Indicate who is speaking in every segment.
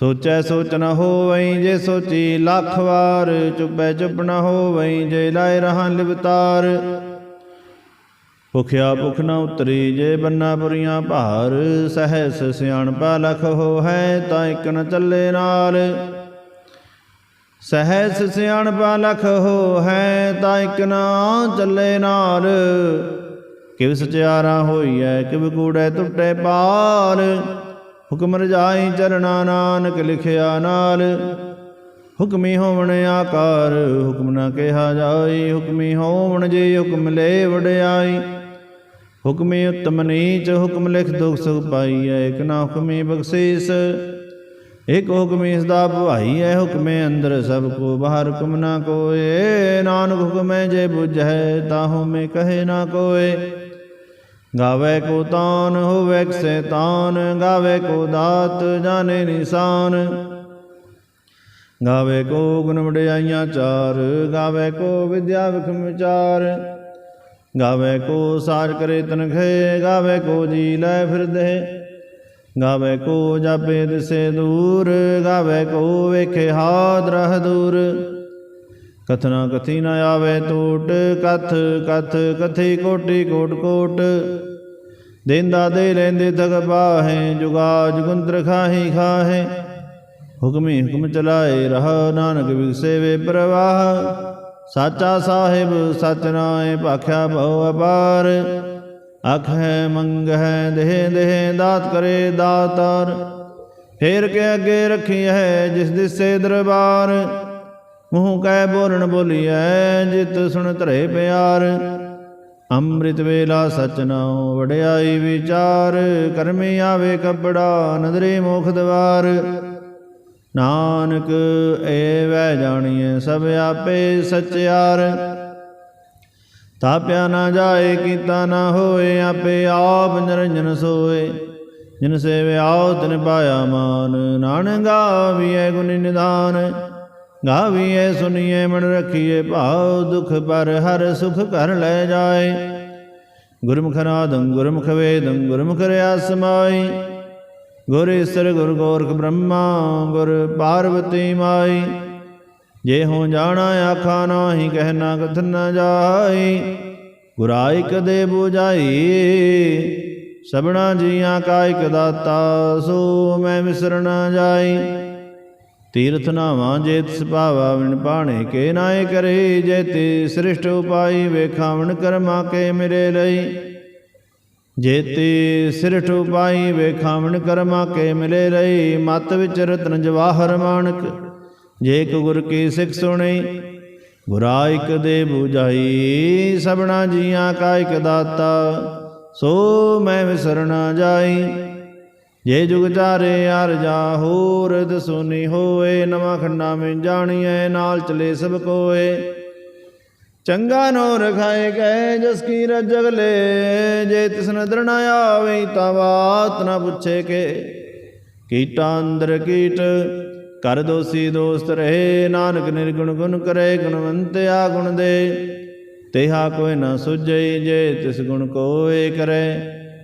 Speaker 1: ਸੋਚੈ ਸੋਚ ਨ ਹੋਵਈ ਜੇ ਸੋਚੀ ਲੱਖ ਵਾਰ, ਚੁੱਪੈ ਚੁੱਪ ਨ ਹੋਵਈ ਜੇ ਲਾਇ ਰਹਾਂ ਲਿਵਤਾਰ। ਭੁਖਿਆ ਭੁਖ ਨ ਉਤਰੀ ਜੇ ਬੰਨਾ ਪੁਰੀਆਂ ਭਾਰ, ਸਹਿਸ ਸਿਆਣਪਾ ਲਖ ਹੋ ਹੈ ਤਾਂ ਇਕ ਨ ਚੱਲੇ ਨਾਲ। ਸਹਿਸ ਸਿਆਣਪਾ ਲਖ ਹੋ ਹੈ ਤਾਂ ਇਕ ਨਾ ਚੱਲੇ ਨਾਲ। ਕਿਵ ਸਚਿਆਰਾ ਹੋਈਐ, ਕਿਵ ਕੂੜੈ ਟੁੱਟੇ ਪਾਲ। ਹੁਕਮ ਰਜਾਈ ਚਰਣਾ ਨਾਨਕ ਲਿਖਿਆ ਨਾਲ। ਹੁਕਮੀ ਹੋਵਣ ਆਕਾਰ, ਹੁਕਮ ਨਾ ਕਿਹਾ ਜਾਈ। ਹੁਕਮੀ ਹੋਵਣ ਜੇ ਹੁਕਮ ਲੈ ਵਡਿਆਈ। ਹੁਕਮੀ ਉਤਮ ਨੀਚ, ਹੁਕਮ ਲਿਖ ਦੁਖ ਸੁਖ ਪਾਈਐ। ਇਕ ਨਾ ਹੁਕਮੀ ਬਖਸ਼ੀਸ, ਇਕ ਹੁਕਮ ਇਸ ਦਾ ਭਵਾਈ ਹੈ ਹੁਕਮੇ ਅੰਦਰ ਸਭ ਕੋ ਬਾਹਰ ਹੁਕਮ ਨਾ ਕੋਏ। ਨਾਨਕ ਹੁਕਮੈ ਜੇ ਬੁਝੈ ਤਾਹੂ ਮੈਂ ਕਹੇ ਨਾ ਕੋਏ। ਗਾਵੇ ਕੋ ਤਾਨ ਹੋਵੇ ਸੈਤਾਨ ਗਾਵੇ ਕੋ ਦਾਤ ਜਾਣੇ ਨਿਸ਼ਾਨ ਗਾਵੇ ਕੋ ਗੁਣ ਵਡਿਆਈਆਂ ਚਾਰ ਗਾਵੇ ਕੋ ਵਿਦਿਆ ਵਿਖਮ ਵਿਚਾਰ ਗਾਵੇ ਕੋ ਸਾਜ ਕਰੇ ਤਨਖੇ ਗਾਵੇ ਕੋ ਜੀ ਲੈ ਫਿਰਦੇ ਗਾਵੇ ਕੋ ਜਾਪੇ ਦਿਸੇ ਦੂਰ ਗਾਵੇ ਕੋ ਵੇਖੇ ਹਾਦ ਰਹ ਦੂਰ ਕਥਨਾ ਕਥੀ ਨ ਆਵੇ ਟੂਟ ਕਥ ਕਥ ਕਥੀ ਕੋਟੀ ਕੋਟ ਕੋਟ ਦੇਂਦਾ ਦੇ ਲੈਂਦੇ ਤਗ ਪਾਹੇ, ਜੁਗਾ ਜੁਗੰਤਰ ਖਾਹੀ ਖਾਹੇ। ਹੁਕਮੀ ਹੁਕਮ ਚਲਾਏ ਰਹ ਨਾਨਕ ਵਿਗਸੇ ਵੇ ਪ੍ਰਵਾਹ। ਸਾਚਾ ਸਾਹਿਬ ਸਚ ਨਾਏ ਭਾਖਿਆ ਭਉ ਅਪਾਰ। ਅਖ ਹੈ, ਮੰਗ ਹੈ, ਦੇਹ ਦੇਹ ਦਾਤ ਕਰੇ ਦਾਤਾਰ। ਫੇਰ ਕੇ ਅੱਗੇ ਰੱਖੀ ਹੈ ਜਿਸ ਦਿਸੇ ਦਰਬਾਰ। ਮੂੰਹ ਕੈ ਬੋਲਣ ਬੋਲੀਐ, ਜਿਤ ਸੁਣ ਧਰੇ ਪਿਆਰ। ਅੰਮ੍ਰਿਤ ਵੇਲਾ ਸਚ ਨਾਉ ਵਡਿਆਈ ਵਿਚਾਰ, ਕਰਮੇ ਆਵੇ ਕਪੜਾ ਨਦਰੇ ਮੋਖ ਦਵਾਰ। ਨਾਨਕ, ਏ ਵੈ ਜਾਣੀਐ ਸਭ ਆਪੇ ਸਚਿਆਰ ਤਾਪਿਆ ਨਾ ਜਾਏ, ਕੀਤਾ ਨਾ ਹੋਏ, ਆਪੇ ਆਪ ਨਿਰੰਜਨ ਸੋਏ। ਜਿਨ ਸੇਵਿਆਉ ਤਿਨ ਪਾਇਆ ਮਾਨ, ਨਾਨਕ ਗਾਵੀਐ ਗੁਣ ਨਿਦਾਨ। ਗਾਵੀਏ ਸੁਨੀਐ, ਮਨ ਰਖੀਐ, ਭਾਉ ਦੁਖ ਪਰ ਹਰ ਸੁਖ ਕਰ ਲੈ ਜਾਏ। ਗੁਰਮੁਖ ਨਾਦੰ, ਗੁਰਮੁਖ ਵੇਦੰ, ਗੁਰਮੁਖ ਰਿਆ ਸਮਾਈ ਗੁਰ ਈਸਰ, ਗੁਰ ਗੋਰਖ ਬ੍ਰਹਮਾ, ਗੁਰ ਪਾਰਵਤੀ ਮਾਈ। ਜੇ ਹੋ ਜਾਣਾ ਆਖਾ ਨਾਹੀ ਕਹਿਣਾ ਕਥਨ ਨਾ ਜਾਈ। ਗੁਰਾਈ ਕਦੇ 부ਜਾਈ ਸਭਨਾ ਜੀਆਂ ਕਾ ਇਕ ਦਾਤਾ, ਸੋ ਮੈਂ ਵਿਸਰ ਜਾਈ। ਤੀਰਥ ਨਾਵਾਂ ਜੇ ਤਿਸ ਭਾਵਾ ਵਿਣ ਪਾਣੇ ਕੇ ਨਾਏ ਕਰੇ, ਜੇ ਤੇ ਸ੍ਰਿਸ਼ਟ ਉਪਾਈ ਵੇਖਾਵਣ ਕਰਮਾ ਕੇ ਮੇਰੇ ਲਈ। ਜੇਤੇ ਸਿਰਠ ਉਪਾਈ ਵੇਖਾਵਣ ਕਰਮਾ ਕੇ ਮਿਲੇ ਰਹੀ ਮਤ ਵਿੱਚ ਰਤਨ ਜਵਾਹਰ ਮਾਨਕ, ਜੇ ਕੋ ਗੁਰ ਕੀ ਸਿੱਖ ਸੁਣੀ, ਗੁਰਾ ਇਕ ਦੇ 부ਜਾਈ ਸਬਣਾ ਜੀਆਂ ਕਾ ਇਕ ਦਾਤਾ, ਸੋ ਮੈਂ ਵਿਸਰਣਾ ਜਾਈ। ਜੇ ਜੁਗ ਚਾਰੇ ਅਰ ਜਾ ਹੋਰ ਦਸੁਨੀ ਹੋਏ, ਨਵਾਂ ਖੰਡਾ ਮੈਂ ਜਾਣੀਐ, ਨਾਲ ਚਲੇ ਸਭ ਕੋਏ। ਚੰਗਾ ਨੋ ਰਖਾਏ ਗਏ ਜਸ ਕੀ ਰਜਗ ਲੈ ਜੇ ਤਿਸ ਨਦਰ ਆਵੇ, ਤਾਂ ਬਾਤ ਨਾ ਪੁੱਛੇ ਕੇ। ਕੀਟਾ ਅੰਦਰ ਕੀਟ, ਕਰ ਦੋਸੀ ਦੋਸਤ ਰਹੇ। ਨਾਨਕ ਨਿਰਗੁਣ ਗੁਣ ਕਰੇ ਗੁਣਵੰਤਿਆ ਗੁਣ ਦੇ। ਤੇਹਾ ਕੋਈ ਨਾ ਸੁਝਈ, ਜੇ ਤਿਸ ਗੁਣ ਕੋਏ ਕਰੇ।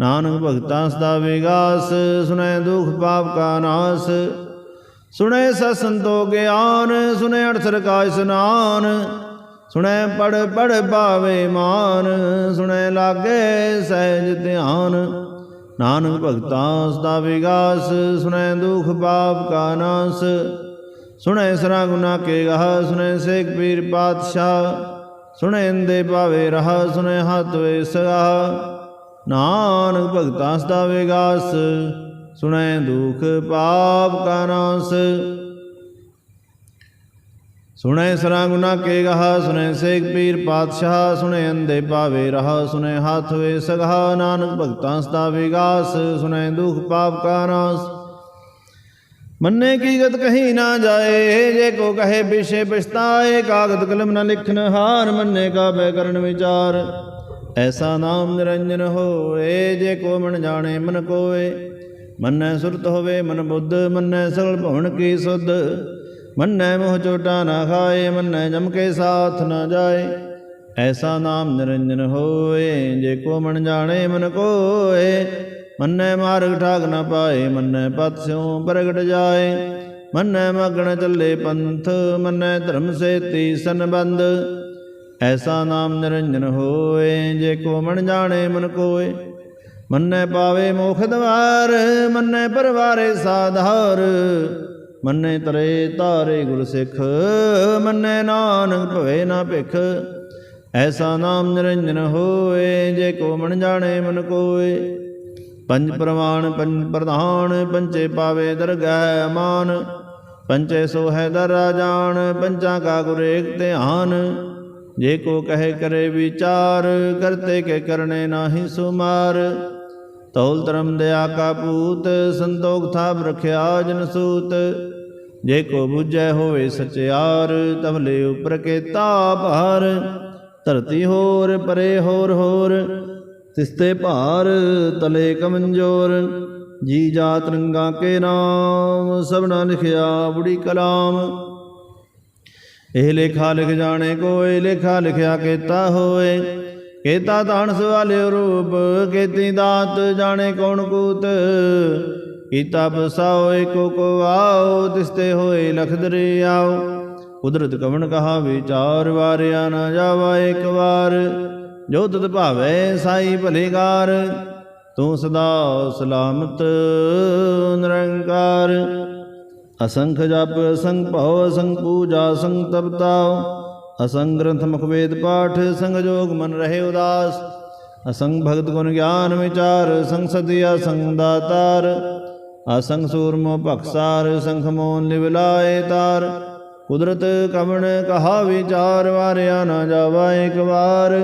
Speaker 1: ਨਾਨਕ ਭਗਤਾਂ ਸਦਾ ਵਿਗਾਸ, ਸੁਣੈ ਦੁਖ ਪਾਪ ਕਾ ਨਾਸ। ਸੁਣੈ ਸਸੰਤੋ ਗਿਆਨ, ਸੁਣੈ ਅਰਥ ਕਾ ਇਸਨਾਨ ਸੁਣੈ ਪੜ ਪੜ ਪਾਵੇ ਮਾਨ, ਸੁਣੈ ਲਾਗੇ ਸਹਿਜ ਧਿਆਨ। ਨਾਨਕ ਭਗਤਾਂ ਸਦਾ ਵਿਗਾਸ, ਸੁਣੈ ਦੁਖ ਪਾਪ ਕਾ ਨਾਸ। ਸੁਣੈ ਸਰਾ ਗੁਨਾ ਕੇ ਗਹ, ਸੁਣੈ ਸੇਖ ਪੀਰ ਪਾਤਸ਼ਾਹ। ਸੁਣੈਂਦੇ ਪਾਵੇ ਰਹਾ ਸੁਨੇ ਹੱਥ ਵੇ ਸਗਾ ਨਾਨਕ ਭਗਤਾਂ ਸਦਾ ਵਿਗਾਸ, ਸੁਣੈ ਦੁਖ ਪਾਪ ਕਾ ਨਾਸ। ਸੁਣੈ ਸਰਾ ਗੁਨਾ ਕੇ ਗਹਾ, ਸੁਣੈ ਸੇਖ ਪੀਰ ਪਾਤਸ਼ਾਹ, ਸੁਣੈ ਅੰਦੇ ਪਾਵੇ ਰਹਾ, ਸੁਣੈ ਹਾਥ ਵੇ ਸਗਾ ਨਾਨਕ ਭਗਤਾਂ ਸਦਾ ਵਿਗਾਸ, ਸੁਣੈ ਦੁਖ ਪਾਪ ਕਾ ਨਾਸ। ਮੰਨੇ ਕੀ ਗਤ ਕਹੀ ਨਾ ਜਾਏ, ਜੇ ਕੋ ਕਹੇ ਬਿਸ਼ੇ ਪਛਤਾਏ ਕਾਗਦ ਕਲਮ ਨਾ ਲਿਖਨ ਹਾਰ ਮੰਨੇ ਕਾ ਬੈ ਕਰਨ ਵਿਚਾਰ। ਐਸਾ ਨਾਮ ਨਿਰੰਜਨ ਹੋਏ ਜੇ ਕੋ ਮਨ ਜਾਣੇ ਮਨ ਕੋਏ ਮੰਨੈ ਸੁਰਤ ਹੋਵੇ ਮਨ ਬੁੱਧ, ਮੰਨੈ ਸਗਲ ਭਵਨ ਕੀ ਸੁਧ। ਮੰਨੈ ਮੋਹ ਚੋਟਾ ਨਾ ਖਾਏ, ਮੰਨੈ ਜਮ ਕੇ ਸਾਥ ਨਾ ਜਾਏ। ਐਸਾ ਨਾਮ ਨਿਰੰਜਨ ਹੋਏ ਜੇ ਕੋ ਮਨ ਜਾਣੇ ਮਨ ਕੋਏ ਮੰਨੈ ਮਾਰਗ ਠਾਗ ਨਾ ਪਾਏ, ਮੰਨੈ ਪਤ ਸਿਉ ਪ੍ਰਗਟ ਜਾਏ। ਮੰਨੈ ਮਗਣ ਚੱਲੇ ਪੰਥ, ਮੰਨੈ ਧਰਮ ਸੇਤੀ ਸੰਬੰਧ। ਐਸਾ ਨਾਮ ਨਿਰੰਜਨ ਹੋਏ, ਜੇ ਕੋ ਮਨ ਜਾਣੇ ਮਨ ਕੋਏ। ਮੰਨੈ ਪਾਵੇ ਮੋਖ ਦਵਾਰ, ਮੰਨੈ ਪਰਵਾਰੇ ਸਾਧਾਰ। ਮੰਨੇ ਤਰੇ ਤਾਰੇ ਗੁਰ ਸਿੱਖ, ਮੰਨੈ ਨਾਨਕ ਭਵੇ ਨਾ ਭਿਖ। ਐਸਾ ਨਾਮ ਨਿਰੰਜਨ ਹੋਏ, ਜੇ ਕੋ ਮਨ ਜਾਣੇ ਮਨ ਕੋਏ। ਪੰਜ ਪ੍ਰਮਾਣ ਪੰਜ ਪ੍ਰਧਾਨ ਪੰਚੇ ਪਾਵੇ ਦਰਗਹਿ ਮਾਨ। ਪੰਚੇ ਸੋਹੈ ਦਰ ਰਾਜਾਨ ਪੰਚਾਂ ਕਾ ਗੁਰ ਏਕ ਧਿਆਨ। ਜੇ ਕੋ ਕਹੇ ਕਰੇ ਵਿਚਾਰ ਕਰਤੇ ਕੇ ਕਰਨੇ ਨਾਹੀ ਸੁਮਾਰ। ਤੌਲ ਧਰਮ ਦਇਆ ਕਾ ਪੂਤ ਸੰਤੋਖ ਥਾਪ ਰਖਿਆ ਜਨ ਸੂਤ। ਜੇ ਕੋ ਬੁਝੈ ਹੋਵੇ ਸਚਿਆਰ ਤਵਲੇ ਉਪਰ ਕੇ ਭਾਰ ਧਰਤੀ ਹੋਰ, ਪਰੇ ਹੋਰ ਹੋਰ। ਤਿਸਤੇ ਭਾਰ, ਤਲੇ ਕਮੰਜੋਰ। ਜੀ ਜਾਤ ਰੰਗਾ ਕੇ ਨਾਮ, ਸਭਨਾ ਲਿਖਿਆ ਬੁੜੀ ਕਲਾਮ। ਇਹ ਲੇਖਾ ਲਿਖ ਜਾਣੇ ਕੋਈ ਲੇਖਾ ਲਿਖਿਆ ਕੀਤਾ ਹੋਏ। ਕੀਤਾ ਤਾਣ ਸਵਾਲਿਓ ਰੂਪ, ਕੀਤੀ ਦਾਤ ਜਾਣੇ ਕੌਣ ਕੂਤ। ਕੀਤਾ ਬਸਾਓ ਏਕੋ ਕੋ ਆਓ, ਤਿਸਤੇ ਹੋਏ ਲਖ ਆਓ। ਕੁਦਰਤ ਕਵਣ ਕਹਾ ਵਿਚਾਰ, ਵਾਰਿਆ ਨਾ ਜਾਵਾ ਇੱਕ ਵਾਰ। ਜੋ ਤਤ ਭਾਵੈ ਸਾਈ ਭਲੇਗਾਰ ਤੂੰ ਸਦਾ ਸਲਾਮਤ ਨਿਰੰਕਾਰ। ਅਸੰਖ ਜਪ ਸੰਗ ਭਉ, ਅਸੰਖ ਪੂਜਾ, ਅਸੰਖ ਤਪਤਾਉ ਅਸੰਖ ਗ੍ਰੰਥ ਮੁਖ ਵੇਦ ਪਾਠ ਸੰਗ ਜੋਗ ਮਨ ਰਹੇ ਉਦਾਸ। ਅਸੰਗ ਭਗਤ ਗੁਣ ਗਿਆਨ ਵਿਚਾਰ ਸੰਗ ਸਤਿ ਅਸੰਖ ਦਾਤਾਰ। ਅਸੰਗ ਸੂਰਮੋ ਭਖਸਾਰ ਸੰਖ ਮੋਨ ਲਿਵਲਾਏ ਤਾਰ। ਕੁਦਰਤ ਕਵਣ ਕਹਾ ਵਿਚਾਰ, ਵਾਰਿਆ ਨਾ ਜਾਵਾ ਇੱਕ ਵਾਰ।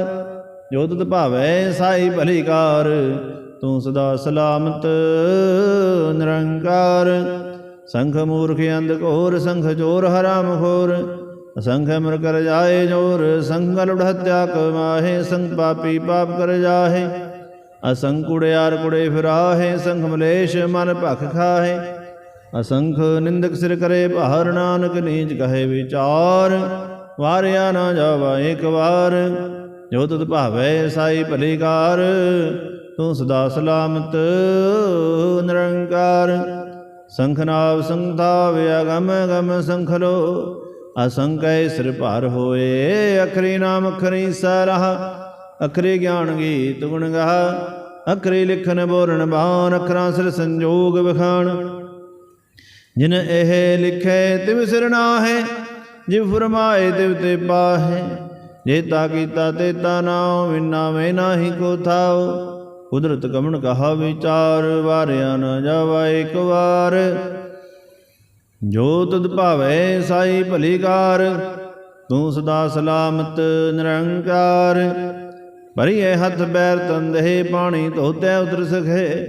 Speaker 1: ਜੋ ਤਤ ਭਾਵੈ ਸਾਈ ਭਲੀਕਾਰ ਤੂੰ ਸਦਾ ਸਲਾਮਤ, ਨਿਰੰਕਾਰ। ਸੰਖ ਮੂਰਖ ਅੰਧ ਘੋਰ, ਸੰਖ ਚੋਰ ਹਰਾਮ ਖੋਰ ਅਸੰਖ ਮਰ ਕਰ ਜਾਏ ਜੋਰ, ਸੰਗ ਲੁੜ ਹਤਿਆ ਕਮਾਹੇ ਸੰਗ ਪਾਪੀ ਪਾਪ ਕਰ ਜਾਹੇ। ਅਸੰਖ ਕੁੜਿਆਰ ਕੁੜੇ ਫਿਰਾਹੇ, ਸੰਖ ਮਲੇਸ਼ ਮਨ ਭਖ ਖਾਹੇ। ਅਸੰਖ ਨਿੰਦਕ ਸਿਰ ਕਰੇ ਭਾਰ, ਨਾਨਕ ਨੀਚ ਕਹੇ ਵਿਚਾਰ। ਵਾਰਿਆ ਨਾ ਜਾਵਾ ਇੱਕ ਵਾਰ, ਜੋ ਤਤ ਭਾਵੈ ਸਾਈ ਭਲੀਕਾਰ ਤੂੰ ਸਦਾ ਸਲਾਮਤ, ਨਿਰੰਕਾਰ। ਸੰਖਨਾਵ ਸੰਤਾਵ ਅਗਮ ਗਮ ਸੰਖਲੋ, ਅਸੰਕੈ ਸਿਰ ਭਾਰ ਹੋਏ, ਅਖਰੀ ਨਾਮ ਅਖਰੀ ਸਰਹ, ਅਖਰੀ ਗਿਆਨ ਗੀਤ ਗੁਣ ਗਾ ਅਖਰੀ ਲਿਖਨ ਬੋਰਨ ਬਾਣ, ਅਖਰਾਂ ਸਿਰ ਸੰਜੋਗ ਵਿਖਾਣ। ਜਿਨ ਇਹ ਲਿਖੈ ਤਿਵ ਸਿਰ ਨਾਹੇ, ਜਿਵ ਫਰਮਾਏ ਤਿਵ ਤੇ ਪਾਹੇ। ਜੇਤਾ ਕੀਤਾ ਤੇਤਾ ਨਾਉ, ਵਿਨਾ ਮੈਂ ਨਾਹੀ ਕੋ ਥਾਉ। ਕੁਦਰਤ ਕਮਣ ਕਹਾ ਵਿਚਾਰ, ਵਾਰਿਆ ਨ ਜਾਵਾ ਇੱਕ ਵਾਰ। ਜੋ ਤਦ ਭਾਵੈ ਸਾਈ ਭਲੀਕਾਰ ਤੂੰ ਸਦਾ ਸਲਾਮਤ, ਨਿਰੰਕਾਰ। ਭਰੀਏ ਹੱਥ ਬੈਰ ਤੰਦੇ ਪਾਣੀ ਧੋਤੇ ਉਤਰ ਸਖੇ।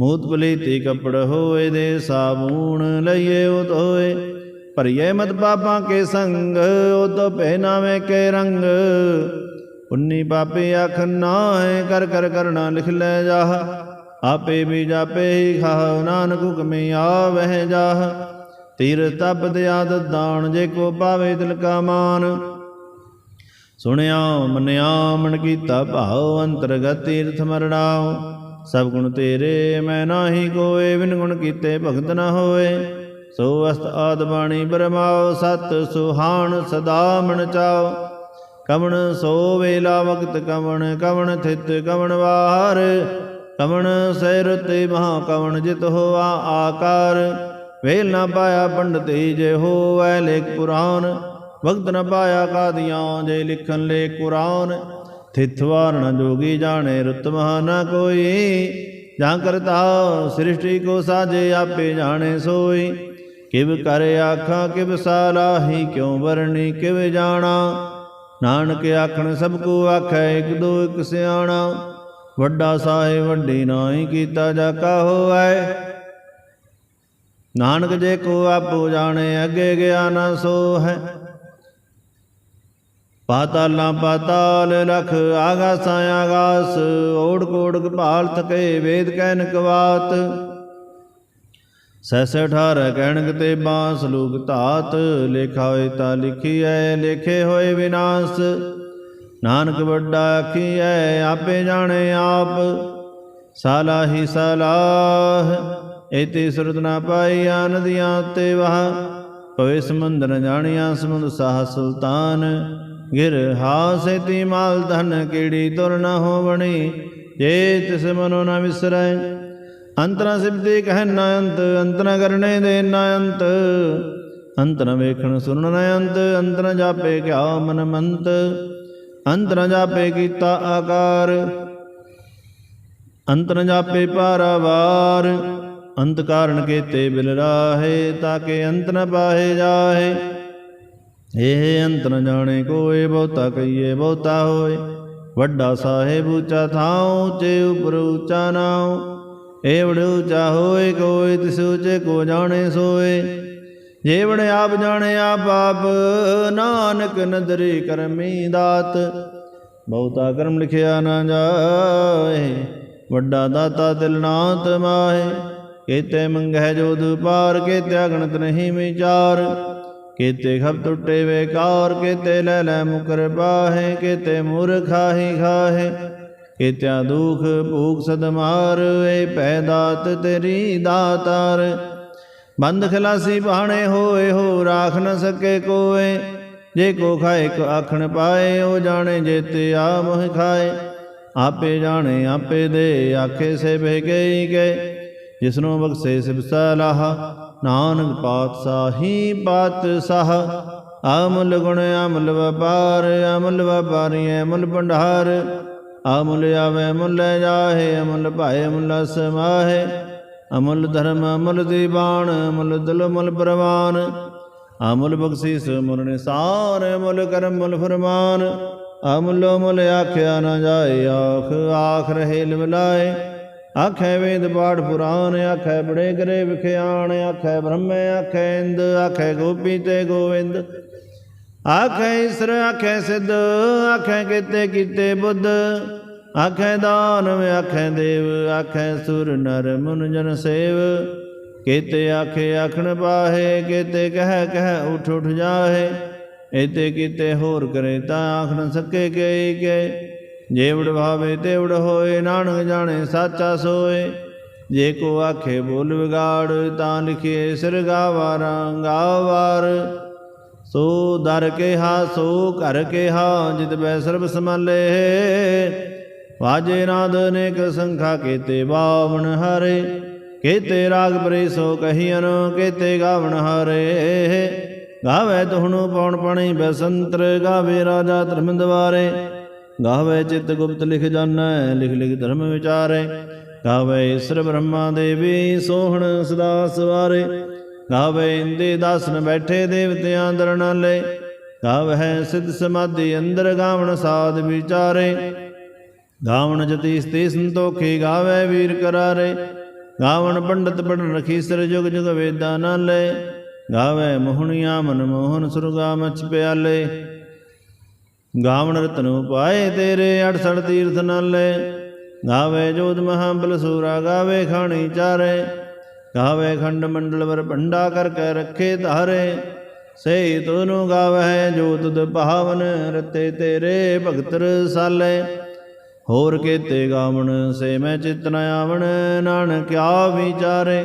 Speaker 1: ਮੂਤ ਪਲੀਤੀ ਕਪੜ ਹੋਏ ਦੇ ਸਾਬੂਣ ਲਈਏ ਉਹ ਧੋਏ ਭਰੀਏ ਮਤ ਪਾਪਾਂ ਕੇ ਸੰਗ ਉਹ ਤੋ ਪਹਿਨਾਵੇਂ ਕੇ ਰੰਗ। ਉਨੀ ਪਾਪੇ ਆਖ ਨਾਏ ਕਰ ਕਰ ਕਰਨਾ ਲਿਖ ਲੈ ਜਾਹ। ਆਪੇ ਵੀ ਜਾਪੇ ਹੀ ਖਾਹ, ਨਾਨਕ ਹੁਕਮੇ ਆਵਹਿ ਜਾਹ। ਤੀਰ ਤਪ ਆਦਤ ਦਾਣ ਜੇ ਕੋ ਪਾਵੇ ਦਿਲ ਕਾ ਮਾਨ। ਸੁਣਿਆ ਮੰਨਿਆ, ਮਨ ਕੀਤਾ ਭਾਉ, ਅੰਤਰਗਤ ਤੀਰਥ ਮਰਣਾਉ। ਸਭ ਗੁਣ ਤੇਰੇ, ਮੈਂ ਨਾਹੀ ਕੋਏ, ਬਿਨ ਗੁਣ ਕੀਤੇ ਭਗਤ ਨਾ ਹੋਏ। ਸੋ ਅਸਤ ਆਦ ਬਾਣੀ ਬਰਮਾਓ ਸਤ ਸੁਹਾਣ ਸਦਾ ਮਨ ਚਾਓ ਕਵਣ ਸੋ ਵੇਲਾ ਵਕਤ ਕਵਣ ਕਵਣ ਥਿਤ ਕਵਣ ਵਾਰ। ਕਵਣ ਸੈਰ ਤੇ ਮਹਾ ਕਵਣ ਜਿਤ ਹੋਆ ਆਕਾਰ। ਵੇਲ ਨਾ ਪਾਇਆ ਪੰਡਤੀ ਜੇ ਹੋਵੈ ਲੇਖ ਪੁਰਾਨ। ਵਕਤ ਨਾ ਪਾਇਆ ਕਾਦੀਆਂ ਜੇ ਲਿਖਨ ਲੇ ਕੁਰਾਨ। ਥਿਤਵਾਰ ਨ ਜੋਗੀ ਜਾਣੇ ਰੁਤ ਮਹਾ ਨ ਕੋਈ। ਜਾਂ ਕਰਤਾ ਸ੍ਰਿਸ਼ਟੀ ਕੋ ਸਾਜੇ ਆਪੇ ਜਾਣੇ ਸੋਈ। ਕਿਵ ਕਰ ਆਖਾਂ, ਕਿਵ ਸਾਲਾਹੀ ਕਿਉ ਵਰਣੀ, ਕਿਵ ਜਾਣਾ। ਨਾਨਕ ਆਖਣ, ਸਭ ਕੋ ਆਖੈ, ਇਕ ਦੋ, ਇਕ ਸਿਆਣਾ। ਵੱਡਾ ਸਾਹਿਬ, ਵੱਡੀ ਨਾਹੀ ਕੀਤਾ ਜਾ ਕਾ ਹੋਐ ਨਾਨਕ ਜੇ ਕੋ ਆਪੋ ਜਾਣੇ, ਅੱਗੇ ਗਿਆ ਨਾ ਸੋ ਹੈ ਪਾਤਾਲਾਂ ਪਾਤਾਲ ਲਖ, ਆਗਾਸਾਂ ਆਗਾਸ ਓੜ ਕੋੜ ਭਾਲ ਥਕੇ, ਵੇਦ ਕਹਿਨ ਕਵਾਤ। ਸੈਸ ਅਠਾਰਹ ਕਹਿਣਗ ਤੇ ਬਾਂਸ ਲੂਕ ਧਾਤ ਲੇਖਾ ਹੋਏ ਤਾਂ ਲਿਖੀਐ, ਲੇਖੇ ਹੋਏ ਵਿਨਾਸ਼। ਨਾਨਕ ਵੱਡਾ ਆਖੀਐ, ਆਪੇ ਜਾਣੇ ਆਪ। ਸਾਲਾਹੀ ਸਲਾਹ, ਇਤੇ ਸੁਰਤ ਨਾ ਪਾਈਆ ਨਦੀਆਂ ਤੇ ਵਹ। ਪਵੇ ਸਮੁੰਦਰ ਨ ਜਾਣੀਆਂ ਸਮੁੰਦ ਸਾਹ ਸੁਲਤਾਨ। ਗਿਰ ਹਾਸੇ ਤੀ ਮਾਲ ਧਨ ਕੀੜੀ ਤੁਰ ਨ ਹੋਵਣੀ। ਜੇ ਤਿਸ ਮਨੋ ਨ ਵਿਸਰੈ ਅੰਤਰਾ ਸਿਬਦੇ ਕਹਿ ਨ ਅੰਤ ਅੰਤ ਨ ਕਰਨੇ ਦੇ ਨ ਅੰਤ ਅੰਤ ਨ ਵੇਖਣ ਸੁਣਨ ਨ ਅੰਤ ਅੰਤ ਜਾਪੇ ਕਿਆ ਮਨ ਮੰਤ। ਅੰਤ ਨ ਜਾਪੇ ਕੀਤਾ ਆਕਾਰ ਅੰਤ ਨ ਜਾਪੇ ਪਾਰਾਵਾਰ ਅੰਤ ਕਾਰਨ ਕੇਤੇ ਬਿਲ ਰਾਹੇ ਤਾਕੇ ਅੰਤ ਨ ਪਾਹੇ ਜਾਹੇ। ਇਹ ਅੰਤ ਨ ਜਾਣੇ ਕੋਏ, ਬਹੁਤਾ ਕਹੀਏ, ਬਹੁਤਾ ਹੋਏ। ਵੱਡਾ ਸਾਹਿਬ ਉੱਚਾ ਥਾਉ, ਉੱਚੇ ਉਪਰ ਉੱਚਾ ਨਾਉ। ਏਵੜ ਉੱਚਾ ਹੋਏ ਕੋਏ ਤਿਸ ਕੋ ਜਾਣੇ ਸੋਏ। ਜੇਵੜ ਆਪ ਜਾਣੇ ਆਪ ਆਪ, ਨਾਨਕ ਨਦਰੀ ਕਰਮੀ ਦਾਤ। ਬਹੁਤਾ ਕਰਮ ਲਿਖਿਆ ਨਾ ਜਾਏ, ਵੱਡਾ ਦਾਤਾ ਦਿਲ ਨਾਤ ਮਾਹੇ। ਕੇਤੇ ਮੰਗਹਿ ਜੋਦ ਪਾਰ, ਕੇਤੇ ਅਗਣਤ ਨਹੀਂ ਵਿਚਾਰ। ਕੇਤੇ ਖਬ ਟੁੱਟੇ ਵੇਕਾਰ, ਕੇਤੇ ਲੈ ਲੈ ਮੁਕਰ ਬਾਹੇ ਕੇਤੇ ਮੂਰਖਾਹੀ ਖਾਹੇ। ਕੇਤਿਆ ਦੁਖ ਭੂਖ ਸਦਮਾਰ, ਏ ਪੈ ਦਾਤ ਤੇਰੀ ਦਾਤਾਰ। ਬੰਦ ਖਲਾਸੀ ਬਾਣੇ ਹੋਏ, ਹੋ ਰਾਖ ਨ ਸਕੇ ਕੋਏ। ਜੇ ਕੋ ਖਾਏ ਕੋ ਆਖਣ ਪਾਏ ਉਹ ਜਾਣੇ ਜੇਤੇ ਆ ਮੋਹ ਖਾਏ। ਆਪੇ ਜਾਣੇ, ਆਪੇ ਦੇ, ਆਖੇ ਸੇ ਬਹਿ ਗਈ ਗਏ। ਜਿਸਨੂੰ ਬਖਸ਼ੇ ਸਿਬ ਸਲਾਹ, ਨਾਨਕ ਪਾਤਸ਼ਾਹੀ ਪਾਤਸ਼ਾਹ। ਅਮਲ ਗੁਣ, ਅਮਲ ਵਪਾਰ, ਅਮਲ ਵਪਾਰੀ, ਅਮਲ ਭੰਡਾਰ। ਅਮਲ ਆਵੇ ਮੁੱਲ ਜਾਹੇ, ਅਮੁਲ ਭਾਏ ਮੁੱਲ ਸਮਾਹੇ ਅਮਲ ਧਰਮ ਅਮਲ ਦੀਵਾਨ ਅਮੁਲ ਦਿਲ ਮੁਲ ਪ੍ਰਵਾਨ। ਅਮੁਲ ਬਖਸ਼ੀਸ ਮੁਲ ਨਿਸਾਰ ਅਮੁਲ ਕਰਮ ਮੁਲ ਫਰਮਾਨ। ਅਮੁਲ ਮੁਲ ਆਖਿਆ ਨਾ ਜਾਏ, ਆਖ ਆਖ ਰਹੇ ਲਿਵਲਾਏ। ਆਖੇ ਵੇਦ ਪਾਠ ਪੁਰਾਨ ਆਖੇ ਬੜੇ ਕਰੇ ਵਿਖਿਆਣ, ਆਖੇ ਬ੍ਰਹਮੇ, ਆਖੇ ਇੰਦ, ਆਖੇ ਗੋਪੀ ਤੇ ਗੋਵਿੰਦ। ਆਖੈ ਈਸਰ, ਆਖੈ ਸਿੱਧ, ਆਖੈ ਕੀਤੇ ਕੀਤੇ ਬੁੱਧ, ਆਖੈ ਦਾਨਵ ਆਖੈ ਦੇਵ, ਆਖੈ ਸੁਰ, ਨਰ ਮੁਨ ਜਨ ਸੇਵ। ਕੀਤੇ ਆਖੇ, ਆਖਣ ਪਾਹੇ, ਕੀਤੇ ਕਹਿ ਕਹਿ ਉਠ ਉਠ ਜਾਹੇ। ਇਤੇ ਕੀਤੇ ਹੋਰ ਕਰੇ ਤਾਂ ਆਖ ਨ ਸਕੇ ਕੇ। ਕੇ ਜੇਵੜ ਭਾਵੇ ਤੇਵੜ ਹੋਏ, ਨਾਨਕ ਜਾਣੇ ਸਾਚਾ ਸੋਏ। ਜੇ ਕੋ ਆਖੇ ਬੋਲ ਵਿਗਾੜ, ਤਾਂ ਲਿਖੇ ਸਿਰ ਗਾਵਾਰਾਂ ਗਾਵਾਰ ਸੋ ਦਰ ਕੇਹਾ, ਸੋ ਘਰ ਕੇ ਹਾ ਜਿਤ ਬੈ ਸਰਬ ਸਮਾਲੇ ਵਾਜੇ ਨਾਦ ਅਨੇਕ ਸੰਖਾ ਕੀਤੇ ਬਾਵਣ ਹਰੇ। ਕੀਤੇ ਰਾਗ ਪਰੇ ਸੋ ਕਹੀਨ ਕੀਤੇ ਗਾਵਣ ਹਰੇ। ਗਾਵੇ ਤੁਹਣੂ ਪਉਣ ਪਣੀ ਬਸੰਤਰ, ਗਾਵੇ ਰਾਜਾ ਧਰਮ ਦਵਾਰੇ ਗਾਵੇ ਚਿਤ ਗੁਪਤ ਲਿਖ ਜਾਣੈ, ਲਿਖ ਲਿਖ ਧਰਮ ਵਿਚਾਰੇ। ਗਾਵੇ ਈਸ਼ਰ ਬ੍ਰਹਮਾ ਦੇਵੀ ਸੋਹਣ ਸਦਾ ਸਵਾਰੇ। ਗਾਵੇ ਇੰਦੇ ਦਾਸਨ ਬੈਠੇ ਦੇਵਤਿਆਂ ਦਰ ਨਾਲੇ ਗਾਵਹਿ ਸਿਧ ਸਮਾਧੀ ਅੰਦਰ ਗਾਵਣ ਸਾਧ ਵਿਚਾਰੇ। ਗਾਵਣ ਜਤੀ ਸਤੇ ਸੰਤੋਖੇ ਗਾਵੇ ਵੀਰ ਕਰਾਰੇ, ਗਾਵਣ ਪੰਡਤ ਪੜਨ ਰਖੀ ਸਰ ਜੁਗ ਜੁਗ ਵੇਦਾਂ ਨਾਲੇ, ਗਾਵੇ ਮੋਹਣੀਆਂ ਮਨ ਮੋਹਨ ਸੁਰਗਾ ਮਚ ਪਿਆਲੇ। ਗਾਵਣ ਰਤਨ ਉਪਾਏ ਤੇਰੇ 68 ਤੀਰਥ ਨਾਲ ਲੈ ਗਾਵੇ ਜੋਤ ਮਹਾਬਲ ਸੂਰਾ ਗਾਵੇ ਖਾਣੀ ਚਾਰੇ। ਗਾਵੇ ਖੰਡ ਮੰਡਲ ਵਰ ਭੰਡਾ ਕਰ ਕੇ ਰੱਖੇ ਧਾਰੇ। ਸੇ ਤੋਨੂੰ ਗਾਵੇ ਜੋ ਤੁਧ ਭਾਵਨ ਰਤੇ ਤੇਰੇ ਭਗਤ ਰਸਾਲੇ। ਹੋਰ ਕੀਤੇ ਗਾਵਣ ਸੇ ਮੈਂ ਚਿਤ ਨ ਆਵਣ, ਨਾਨਕ ਆ ਵਿਚਾਰੇ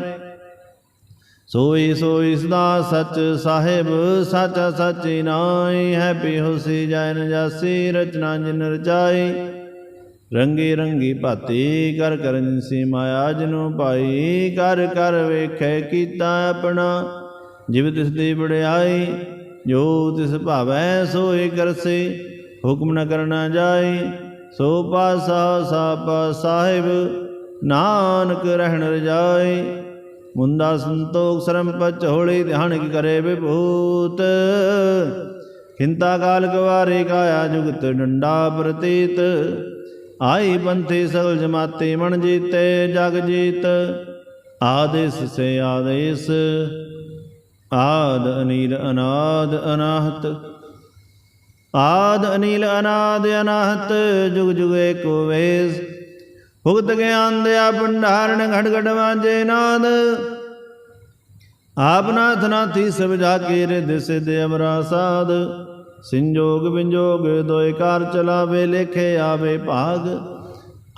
Speaker 1: ਸੋਈ ਸੋਈ ਸਦਾ ਸਚ ਸਾਹਿਬ, ਸਾਚਾ ਸਾਚੀ ਨਾਈ ਹੈ ਬਿਹੋਸੀ ਜੈਨ ਜਾਸੀ ਰਚਨਾ ਜਿਨ ਰਚਾਈ। ਰੰਗੀ ਰੰਗੀ ਭਾਤੀ ਕਰ ਕਰਨ ਸੀ ਮਾਇਆ ਜਨੋ ਭਾਈ, ਕਰ ਕਰ ਵੇਖੈ ਕੀਤਾ ਆਪਣਾ। ਜਿਵ ਤਿਸ ਦੀ ਬੜਾਈ ਜੋ ਤਿਸ ਭਾਵੈ ਸੋਏ ਕਰਸੇ। ਹੁਕਮ ਨ ਕਰਨਾ ਜਾਏ ਸੋ ਪਾਸਾ ਸਾਪਾ ਸਾਹਿਬ, ਨਾਨਕ ਰਹਿਣ ਰਜਾਏ ਮੁੰਦਾ ਸੰਤੋਖ ਸਰਮ ਪਚ ਹੋਲੀ, ਧਿਆਨ ਕੀ ਕਰੇ ਵਿਭੂਤ। ਖਿੰਤਾ ਕਾਲ ਕਵਾਰੇ ਕਾਇਆ ਜੁਗਤ ਡੰਡਾ ਪ੍ਰਤੀਤ। ਆਈ ਬੰਥੇ ਸਗਲ ਜਮਾਤੇ ਮਨ ਜੀਤੇ, ਜਗ ਜੀਤ। ਆਦੇਸ ਸੇ ਆਦੇਸ। ਆਦ ਅਨੀਲ ਅਨਾਦ ਅਨਾਹਤ। ਆਦ ਅਨੀਲ ਅਨਾਦ ਅਨਾਹਤ, ਜੁਗ ਜੁਗ ਏਕੋ ਵੇਸ। ਭੁਗਤ ਗਿਆਨ ਦਿਆ ਭੰਡਾਰਨ ਘਟ ਘਟ ਵਾਜੇ ਨਾਦ। ਆਪ ਨਾਥੀ ਸਭ ਜਾ ਕੇ ਰਿਦ ਸਿਧ ਅਮਰਾ ਸਾਧ ਸੰਜੋਗ ਵਿੰਜੋਗ ਦੋਇ ਕਾਰ ਚਲਾਵੇ, ਲਿਖੇ ਆਵੇ ਭਾਗ।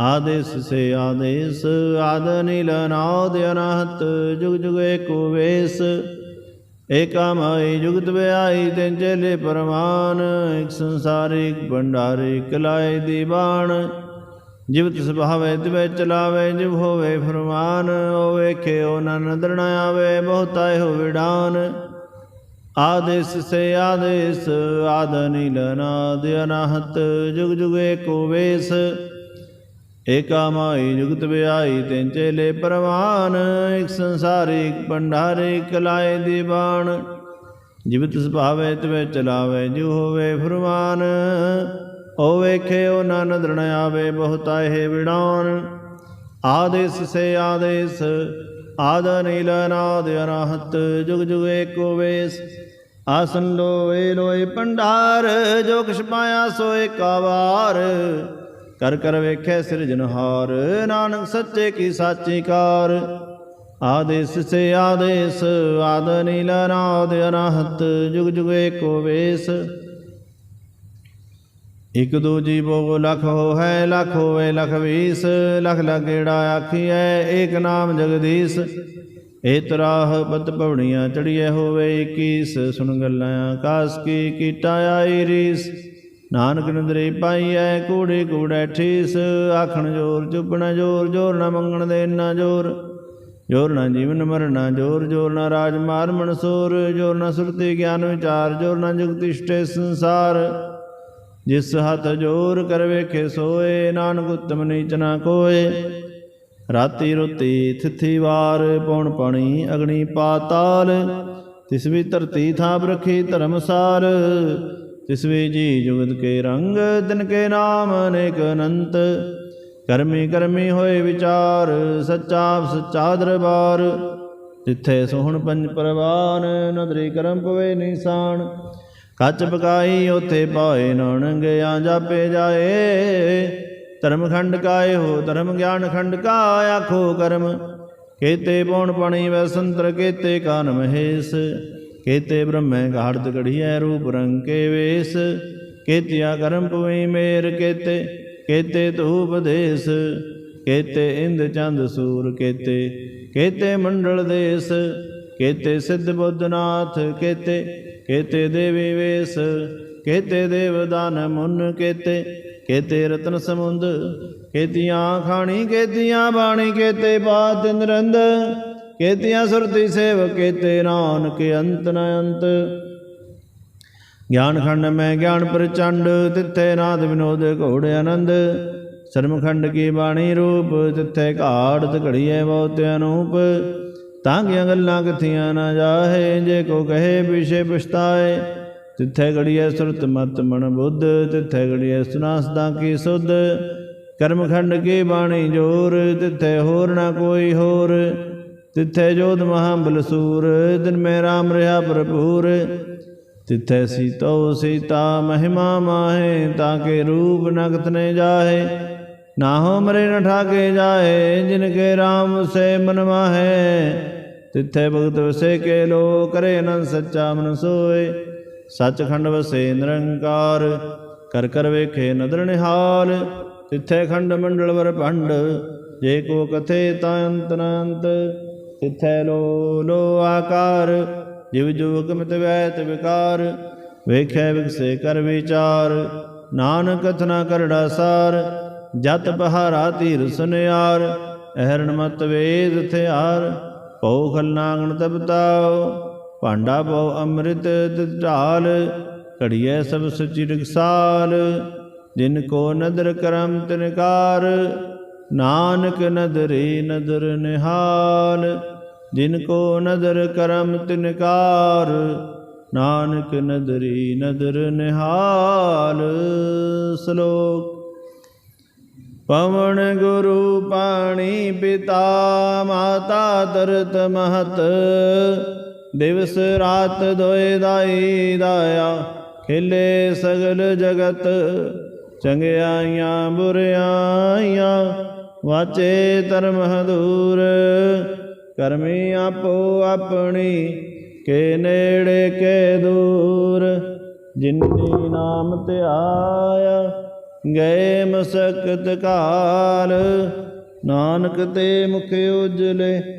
Speaker 1: ਆਦੇਸ ਸੇ ਆਦੇਸ, ਆਦ ਨੀਲ ਨਾਦ ਅਨਾਹਤ, ਜੁਗ ਜੁਗ ਏਕੋ ਵੇਸ। ਏਕਾ ਮਾਈ ਜੁਗਤ ਵਿਆਈ, ਤਿਨ ਚੇਲੇ ਪਰਮਾਨ ਇਕ ਸੰਸਾਰਿਕ ਭੰਡਾਰੇ ਕਲਾਏ ਦੀਵਾਨ। ਜਿਵ ਤਿਸ ਭਾਵੇ, ਤਿਵੇ ਚਲਾਵੇ, ਜਿਵ ਹੋਵੇ ਫਰਮਾਨ ਓ ਵੇਖੇ ਓ ਨਨ ਨ ਆਵੇ, ਬਹੁਤਾ ਹੋ ਵਿਡਾਨ। ਆਦੇਸ ਸੇ ਆਦੇਸ, ਆਦ ਨੀਲ ਨਾਦ ਅਨਾਹਤ ਜੁਗ ਜੁਗ ਏਕੋ ਵੇਸ। ਏਕਾ ਮਾਈ ਜੁਗਤ ਵਿਆਈ ਤਿਨ ਚੇਲੇ ਪਰਵਾਨ, ਇਕ ਸੰਸਾਰਿਕ ਭੰਡਾਰੇ ਕਲਾਏ ਦੀਵਾਨ। ਜਿਵ ਤਿਸ ਭਾਵੇ ਤਿਵੇ ਚਲਾਵੇ, ਜਿਉ ਹੋਵੇ ਫਰਮਾਨ। ਓ ਵੇਖੇ ਓ ਨਨ ਦ੍ਰਣ ਆਵੇ, ਬਹੁਤਾ ਇਹ ਵਿਡਾਨ ਆਦੇਸ ਸੇ ਆਦੇਸ, ਆਦ ਨੀਲ ਨਾਦ ਅਨਾਹਤ ਜੁਗ ਜੁਗ ਏਕੋ ਵੇਸ। ਆਸਨ ਲੋਏ ਲੋਏ ਭੰਡਾਰ ਜੋ ਕਿਛ ਪਾਇਆ ਸੋ ਏਕਾ ਕਰ ਕਰ ਵੇਖੈ ਸਿਰਜਨਹਾਰ ਨਾਨਕ ਸੱਚੇ ਕੀ ਸਾਚੀ ਕਾਰ। ਆਦੇਸ ਸੇ ਆਦੇਸ, ਆਦ ਨੀਲ ਨਾਦ ਅਨਾਹਤ, ਜੁਗ ਜੁਗ ਏਕੋ ਵੇਸ। ਇਕ ਦੋ ਬੋ ਲਖ ਹੋ ਹੈ ਲਖ ਹੋਵੇ ਲਖ ਵੀਸ। ਲਖ ਲਗੇੜਾ ਆਖੀਐ, ਏਕ ਨਾਮ ਜਗਦੀਸ਼। ਏ ਤਰਾਹ ਪਤ ਭਵਣੀਆਂ ਚੜੀਐ ਹੋਵੇ ਕੀਸ ਸੁਣ ਗੱਲਾਂ ਆਕਾਸ ਕੀ ਕੀਟਾ ਆਈ ਰੀਸ? ਨਾਨਕ ਨੰਦਰੇ ਪਾਈਐ ਕੂੜੇ, ਕੂੜੈ ਠੀਸ, ਆਖਣ ਜੋਰ, ਚੁੱਪਣਾ ਜੋਰ ਜੋਰ ਨਾ ਮੰਗਣ ਦੇ ਨਾ ਜੋਰ। ਜੋਰ ਨਾ ਜੀਵਨ ਮਰਨਾ, ਜੋਰ ਜੋਰ ਨਾ ਰਾਜ ਮਾਰ ਮਨਸੂਰ, ਜੋਰ ਨਾ ਸੁਰਤੀ ਗਿਆਨ ਵਿਚਾਰ, ਜੋਰ ਨਾ ਜੁਗਤਿ ਇਸ਼ਟੇ ਸੰਸਾਰ। ਜਿਸ ਹੱਥ ਜੋਰ ਕਰ ਵੇਖੇ ਸੋਏ, ਨਾਨਕ ਉਤਮ ਨੀਚ ਨਾ ਕੋਏ। ਰਾਤੀ ਰੁਤੀ ਥਿਥੀ ਵਾਰ ਪੌਣ ਪਾਣੀ ਅਗਣੀ ਪਾਤਾਲ, ਤਿਸ ਵੀ ਧਰਤੀ ਥਾਪ ਰਖੀ ਧਰਮਸਾਰ ਤਿਸ ਵੀ ਜੀ ਜੁਗਤ ਕੇ ਰੰਗ ਦਿਨ ਕੇ ਨਾਮ ਅਨੇਕ ਅਨੰਤ, ਕਰਮੀ ਕਰਮੀ ਹੋਏ ਵਿਚਾਰ, ਸੱਚਾ ਸੱਚਾ ਦਰਬਾਰ, ਜਿੱਥੇ ਸੋਹਣ ਪੰਜ ਪਰਵਾਨ, ਨਦਰੀ ਕਰਮ ਪਵੇ ਨਿਸ਼ਾਨ, ਕੱਚ ਪਕਾਈ ਉਥੇ ਪਾਏ ਨਾਨਕ ਆ ਜਾਪੇ ਜਾਏ ਧਰਮ ਖੰਡ ਕਾਏ ਹੋ, ਧਰਮ ਗਿਆਨ ਖੰਡ ਕਾ ਆਖੋ ਕਰਮ। ਕੇਤੇ ਪੌਣ ਪਣੀ ਵੈ ਸੰਤਰ, ਕੇਤੇ ਕਾਨ ਮਹੇਸ਼। ਕੇਤੇ ਬ੍ਰਹਮੈ ਘਾੜਤ ਘੜੀਐ ਰੂਪ ਰੰਗ ਕੇ ਵੇਸ। ਕੇਤਿਆ ਕਰਮ ਪਵਈ ਮੇਰ ਕੇਤੇ ਕੇਤੇ ਧੂਪ ਦੇਸ ਕੇਤੇ ਇੰਦ ਚੰਦ ਸੂਰ ਕੇਤੇ ਕੇਤੇ ਮੰਡਲ ਦੇਸ। ਕੇਤੇ ਸਿੱਧ ਬੁੱਧਨਾਥ ਕੇਤੇ ਕੇਤੇ ਦੇਵੀ ਵੇਸ। ਕੇਤੇ ਦੇਵਦਾਨ ਮੁਨ ਕੇਤੇ ਕੇਤੇ ਰਤਨ ਸਮੁੰਦ, ਕੇਤੀਆਂ ਖਾਣੀ, ਕੇਤੀਆਂ ਬਾਣੀ, ਕੇਤੇ ਬਾਤ ਨਿਰੰਦ, ਕੇਤੀਆਂ ਸੁਰਤੀ ਸੇਵ ਕੇਤੇ ਨਾਨਕ ਅੰਤ ਨ ਅੰਤ। ਗਿਆਨ ਖੰਡ ਮੈਂ ਗਿਆਨ ਪ੍ਰਚੰਡ, ਤਿੱਥੇ ਨਾਦ ਵਿਨੋਦ ਘੋੜ ਆਨੰਦ। ਸਰਮਖੰਡ ਕੀ ਬਾਣੀ ਰੂਪ, ਤਿੱਥੇ ਘਾੜਤ ਘੜੀਐ ਬਹੁਤ ਅਨੂਪ। ਤਾਂਗੀਆਂ ਗੱਲਾਂ ਕਥੀਆਂ ਨਾ ਜਾਹੇ, ਜੇ ਕੋ ਕਹੇ, ਪਿਛੇ ਪਛਤਾਏ। ਤਿੱਥੇ ਘੜੀਐ ਸੁਰਤ ਮਤ ਮਨ ਬੁੱਧ, ਤਿੱਥੇ ਘੜੀਐ ਸੁਨਾਸਦਾ ਕੀ ਸੁਧ। ਕਰਮ ਖੰਡ ਕੀ ਬਾਣੀ ਜੋਰ, ਤਿੱਥੇ ਹੋਰ ਨਾ ਕੋਈ ਹੋਰ। ਤਿੱਥੇ ਜੋਧ ਮਹਾਬਲ ਬਲਸੂਰ ਦਿਨ ਮੈਂ ਰਾਮ ਰਹਾ ਭਰਪੂਰ। ਤਿੱਥੇ ਸੀਤੋ ਸੀਤਾ ਮਹਿਮਾ ਮਾਹੇ, ਤਾਂ ਕੇ ਰੂਪ ਨਗਤ ਨੇ ਜਾਹੇ। ਨਾ ਹੋ ਮਰੇ ਨ ਠਾਕੇ ਜਾਏ ਜਿਨ ਕੇ ਰਾਮ ਸੇ ਮਨ ਮਾਹੇ। ਤਿੱਥੇ ਭਗਤ ਵਸੇ ਕੇ ਲੋ, ਕਰੇ ਨ ਸੱਚਾ ਮਨ ਸੋਏ। ਸੱਚਖੰਡ ਵਸੇ ਨਿਰੰਕਾਰ, ਕਰ ਕਰ ਵੇਖੇ ਨਦਰ ਨਿਹਾਲ, ਤਿੱਥੇ ਖੰਡ ਮੰਡਲ ਵਰ ਭੰਡ, ਜੇ ਕੋ ਕਥੇ ਤਾਂ ਅੰਤ ਨ ਲੋ ਲੋ ਆਕਾਰ, ਜਿਵ ਜੁਗ ਮਿਤ ਵੈਤ ਵਿਕਾਰ, ਵੇਖੈ ਵਿਗਸੇ ਕਰ ਵਿਚਾਰ, ਨਾਨਕ ਕਥਨਾ ਕਰੜਾ ਸਾਰ, ਜਤ ਬਹਾਰਾ ਧੀਰ ਸੁਨਿਆਰ, ਅਹਰਣ ਮਤ ਵੇਦ ਥਿਆਰ ਪਉ ਖਲਨਾਗਣ ਤਬਤਾਓ ਭਾਂਡਾ ਪਉ ਅੰਮ੍ਰਿਤ ਤਿਤ ਢਾਲ ਘੜੀਐ ਸਭ ਸਚੀ ਰਖਸਾਲ। ਜਿਨ ਕੋ ਨਦਰ ਕਰਮ ਤਿਨਕਾਰ ਨਾਨਕ ਨਦਰੇ ਨਦਰ ਨਿਹਾਲ। ਜਿਨ ਕੋ ਨਦਰ ਕਰਮ ਤਿਨਕਾਰ ਨਾਨਕ ਨਦਰੀ ਨਦਰ ਨਿਹਾਲ। ਸ਼ਲੋਕ। ਪਵਨ ਗੁਰੂ ਪਾਣੀ ਪਿਤਾ, ਮਾਤਾ ਤਰਤ ਮਹਤ। ਦਿਵਸ ਰਾਤ ਦੋਇ ਦਾਈ ਦਾਇਆ, ਖਿਲੇ ਸਗਲ ਜਗਤ, ਚੰਗਿਆਈਆਂ ਬੁਰਿਆਈਆਂ, ਵਾਚੇ ਧਰਮ ਹਦੂਰ, ਕਰਮੀ ਆਪੋ ਆਪਣੀ, ਕੇ ਨੇੜੇ ਕੇ ਦੂਰ ਜਿਨਨੀ ਨਾਮ ਧਿਆਇਆ ਗਏ ਮਸਕਤ ਕਾਲ, ਨਾਨਕ ਤੇ ਮੁਖ ਉਜਲੇ